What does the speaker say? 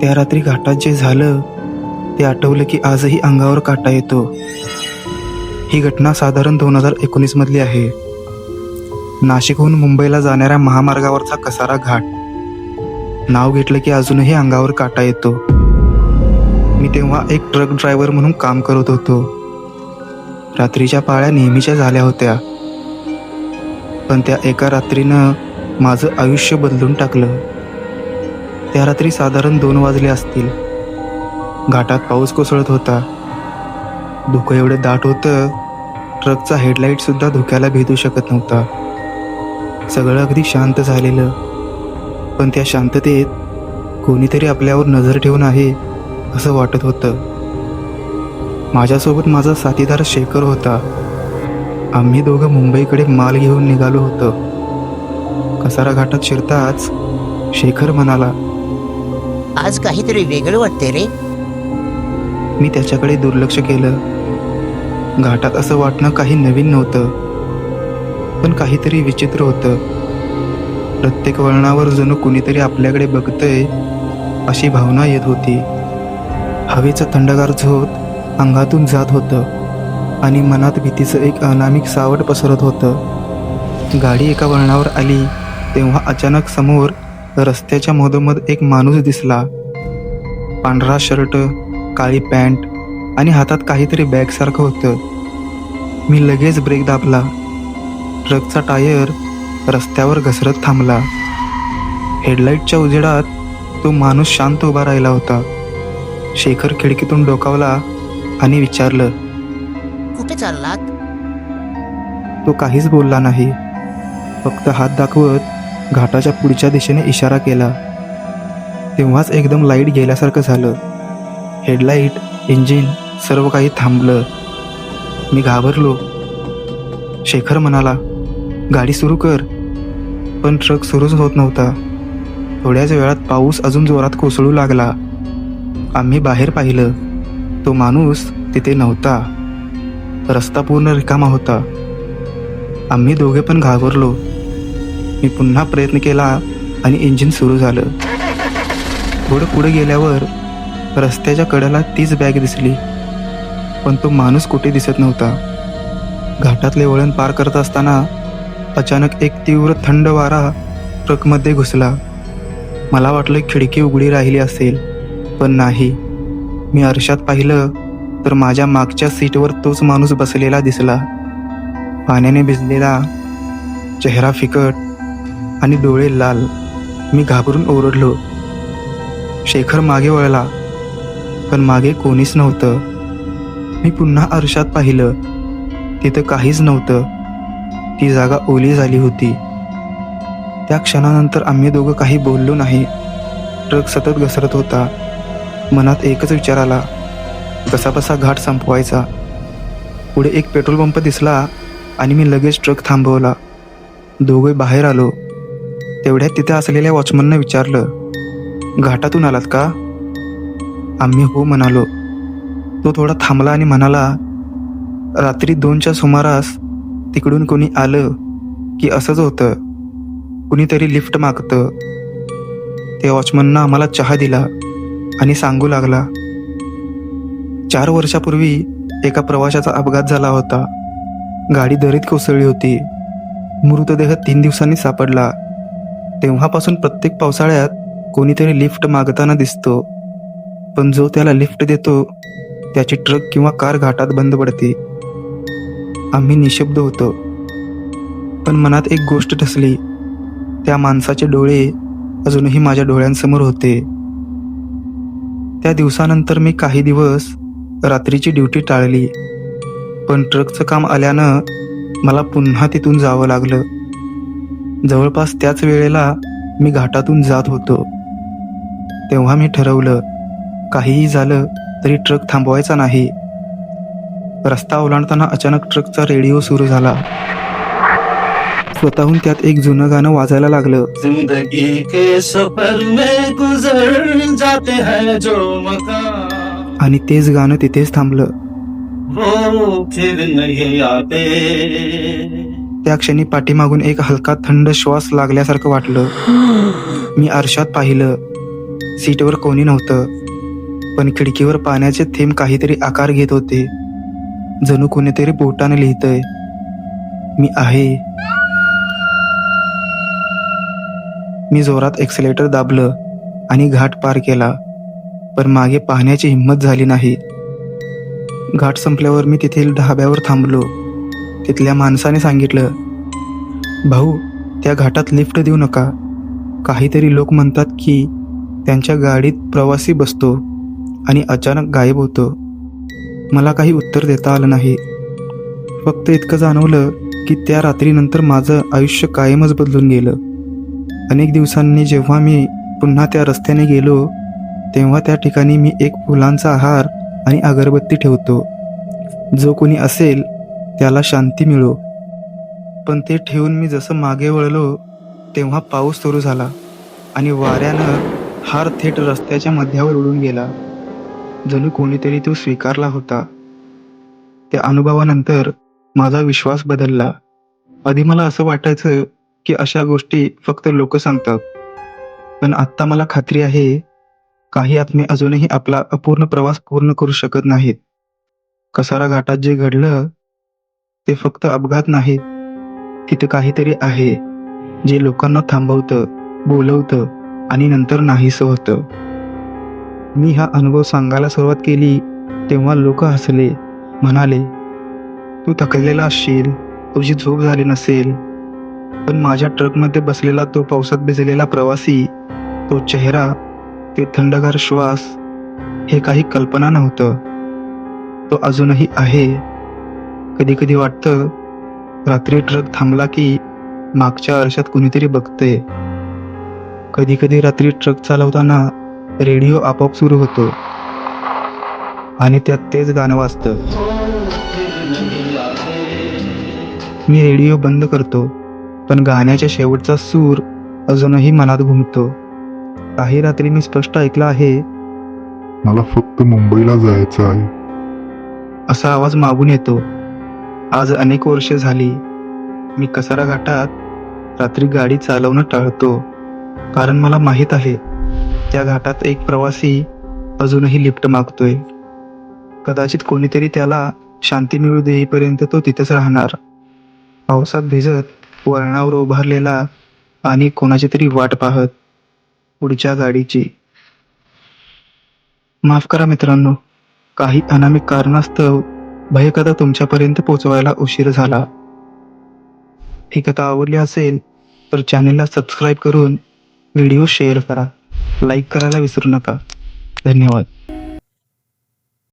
त्या रात्री घाटात जे झालं ते आठवलं की आजही अंगावर काटा येतो. ही घटना साधारण दोन हजार एकोणीस मधली आहे. नाशिकहून मुंबईला जाणाऱ्या महामार्गावरचा कसारा घाट. नाव घेतलं की अजूनही अंगावर काटा येतो. मी तेव्हा एक ट्रक ड्रायव्हर म्हणून काम करत होतो. रात्रीच्या पाळ्या नेहमीच्या झाल्या होत्या. पण त्या एका रात्रीनं माझं आयुष्य बदलून टाकलं. त्या रात्री साधारण दोन वाजले असतील. घाटात पाऊस कोसळत होता. धुकं एवढं दाट होतं ट्रकचा हेडलाईट सुद्धा धुक्याला भेदू शकत नव्हता. सगळं अगदी शांत झालेलं. पण त्या शांततेत कोणीतरी आपल्यावर नजर ठेवून आहे असं वाटत होतं. माझ्यासोबत माझा साथीदार शेखर होता. आम्ही दोघं मुंबईकडे माल घेऊन निघालो होतो. कसारा घाटात शिरताच शेखर म्हणाला आज काहीतरी वेगळं वाटते रे. मी त्याच्याकडे दुर्लक्ष केलं. घाटात असं वाटणं काही नवीन नव्हतं. पण काहीतरी विचित्र होतं. प्रत्येक वळणावर जणू कुणीतरी आपल्याकडे बघतंय अशी भावना येत होती. हवेचं थंडगार झोत अंगातून जात होतं आणि मनात भीतीचं एक अनामिक सावट पसरत होतं. गाडी एका वळणावर आली तेव्हा अचानक समोर रस्त्याच्या मधोमध एक माणूस दिसला. पांढरा शर्ट काळी पॅन्ट आणि हातात काहीतरी बॅगसारखं होतं. मी लगेच ब्रेक दाबला. ट्रकचा टायर रस्त्यावर घसरत थांबला. हेडलाईटच्या उजेडात तो माणूस शांत उभा राहिला होता. शेखर खिडकीतून डोकावला आणि विचारलं कुठे चाललात? तो काहीच बोलला नाही. फक्त हात दाखवत घाटाच्या पुढच्या दिशेने इशारा केला. तेव्हाच एकदम लाइट गेल्यासारखं झालं. हेडलाईट इंजिन सर्व काही थांबलं. मी घाबरलो. शेखर म्हणाला गाडी सुरू कर. पण ट्रक सुरूच होत नव्हता. थोड्याच वेळात पाऊस अजून जोरात कोसळू लागला. आम्ही बाहेर पाहिलं. तो माणूस तिथे नव्हता. रस्ता पूर्ण रिकामा होता. आम्ही दोघे पण घाबरलो. मी पुन्हा प्रयत्न केला आणि इंजिन सुरू झालं. थोडं पुढे गेल्यावर रस्त्याच्या कडेला तीच बॅग दिसली. पण तो माणूस कुठे दिसत नव्हता. घाटातले वळण पार करत असताना अचानक एक तीव्र थंड वारा ट्रकमध्ये घुसला. मला वाटलं खिडकी उघडी राहिली असेल पण नाही. मी आरशात पाहिलं तर माझ्या मागच्या सीटवर तोच माणूस बसलेला दिसला. पाण्याने भिजलेला चेहरा फिकट आणि डोळे लाल. मी घाबरून ओरडलो. शेखर मागे वळला पण मागे कोणीच नव्हतं. मी पुन्हा आरशात पाहिलं. तिथं काहीच नव्हतं. ती जागा ओली झाली होती. त्या क्षणानंतर आम्ही दोघं काही बोललो नाही. ट्रक सतत घसरत होता. मनात एकच विचार आला. कसाबसा घाट संपवायचा. पुढे एक पेट्रोल पंप दिसला आणि मी लगेच ट्रक थांबवला. दोघे बाहेर आलो. तेवढ्यात तिथे असलेल्या वॉचमननं विचारलं घाटातून आलात का? आम्ही हो म्हणालो. तो थोडा थांबला आणि म्हणाला रात्री दोनच्या सुमारास तिकडून कोणी आलं की असंच होतं. कुणीतरी लिफ्ट मागतं. त्या वॉचमननं आम्हाला चहा दिला आणि सांगू लागला. चार वर्षापूर्वी एका प्रवाशाचा अपघात झाला होता. गाडी दरीत कोसळली होती. मृतदेह तीन दिवसांनी सापडला. तेव्हापासून प्रत्येक पावसाळ्यात कोणीतरी लिफ्ट मागताना दिसतो. पण जो त्याला लिफ्ट देतो त्याची ट्रक किंवा कार घाटात बंद पडते. आम्ही निशब्द होतो. पण मनात एक गोष्ट ठसली. त्या माणसाचे डोळे अजूनही माझ्या डोळ्यांसमोर होते. त्या दिवसानंतर मी काही दिवस रात्रीची ड्युटी टाळली. पण ट्रकचं काम आल्यानं मला पुन्हा तिथून जावं लागलं. जवळपास त्याच वेळेला मी घाटातून जात होतो. तेव्हा मी ठरवलं काहीही झालं तरी ट्रक थांबवायचा नाही. रस्ता ओलांडताना अचानक ट्रकचा रेडिओ सुरू झाला. स्वतःहून त्यात एक जुनं गाणं वाजायला लागलं. जिंदगी के सफर में गुजर जाते हैं जो मकान। आणि तेच गाणं तिथेच थांबलं. वो फिर नहीं आते। त्या क्षणी पाठीमागून एक हलका थंड श्वास लागल्यासारखं वाटलं. मी आरशात पाहिलं. सीटवर कोणी नव्हतं. पण खिडकीवर पाण्याचे थेंब काहीतरी आकार घेत होते. जणू कोणीतरी बोटाने लिहितंय. मी आहे. मी जोरात एक्सलेटर दाबलं आणि घाट पार केला. पण मागे पाहण्याची हिंमत झाली नाही. घाट संपल्यावर मी तेथील ढाब्यावर थांबलो. तिथल्या माणसाने सांगितलं भाऊ त्या घाटात लिफ्ट देऊ नका. काहीतरी लोक म्हणतात की त्यांच्या गाडीत प्रवासी बसतो आणि अचानक गायब होतो. मला काही उत्तर देता आलं नाही. फक्त इतकं जाणवलं की त्या रात्रीनंतर माझं आयुष्य कायमच बदलून गेलं. अनेक दिवसांनी जेव्हा मी पुन्हा त्या रस्त्याने गेलो तेव्हा त्या ठिकाणी मी एक फुलांचा हार आणि अगरबत्ती ठेवतो. जो कोणी असेल त्याला शांती मिळो. पण ते ठेवून मी जसं मागे वळलो तेव्हा पाऊस सुरू झाला आणि वाऱ्यानं हार थेट रस्त्याच्या मध्यावर उडून गेला. जणू कोणीतरी तो स्वीकारला होता. त्या अनुभवानंतर माझा विश्वास बदलला. आधी मला असं वाटायचं की अशा गोष्टी फक्त लोक सांगतात. पण आत्ता मला खात्री आहे काही आत्मे अजूनही आपला अपूर्ण प्रवास पूर्ण करू शकत नाहीत. कसारा घाटात जे घडलं ते फक्त अपघात नाहीत. तिथं काहीतरी आहे जे लोकांना थांबवतं बोलवतं आणि नंतर नाहीसं होतं. मी हा अनुभव सांगायला सुरुवात केली तेव्हा लोक हसले म्हणाले तू थकलेला असशील तुझी झोप झाली नसेल पण माझ्या ट्रकमध्ये बसलेला तो पावसात भिजलेला प्रवासी तो चेहरा ते थंडगार श्वास हे काही कल्पना नव्हतं. तो अजूनही आहे कधी कधी वाटतं रात्री ट्रक थांबला की मागच्या आरशात कुणीतरी बघते कधी कधी रात्री ट्रक चालवताना रेडिओ आपोआप सुरू होतो. आणि त्यात तेच गाणं वाजतं. मी रेडिओ बंद करतो पण गाण्याच्या शेवटचा सूर अजूनही मनात घुमतो. काही रात्री मी स्पष्ट ऐकलं आहे मला फक्त मुंबईला जायचं आहे. असा आवाज मागून येतो. आज अनेक वर्षे झाली मी कसारा घाटात रात्री गाडी चालवणं टाळतो. कारण मला माहीत आहे त्या घाटात एक प्रवासी अजूनही लिफ्ट मागतोय. कदाचित कोणीतरी त्याला शांती मिळू देईपर्यंत तो तिथेच राहणार. पावसात भिजत वळणावर उभारलेला आणि कोणाची तरी वाट पाहत पुढच्या गाडीची. माफ करा मित्रांनो काही अनामिक कारणास्तव भयकथा तुमच्यापर्यंत पोहोचवायला उशीर झाला. ही कथा आवडली असेल तर चॅनेलला सबस्क्राईब करून व्हिडिओ शेअर करा. लाईक करायला विसरू नका. धन्यवाद.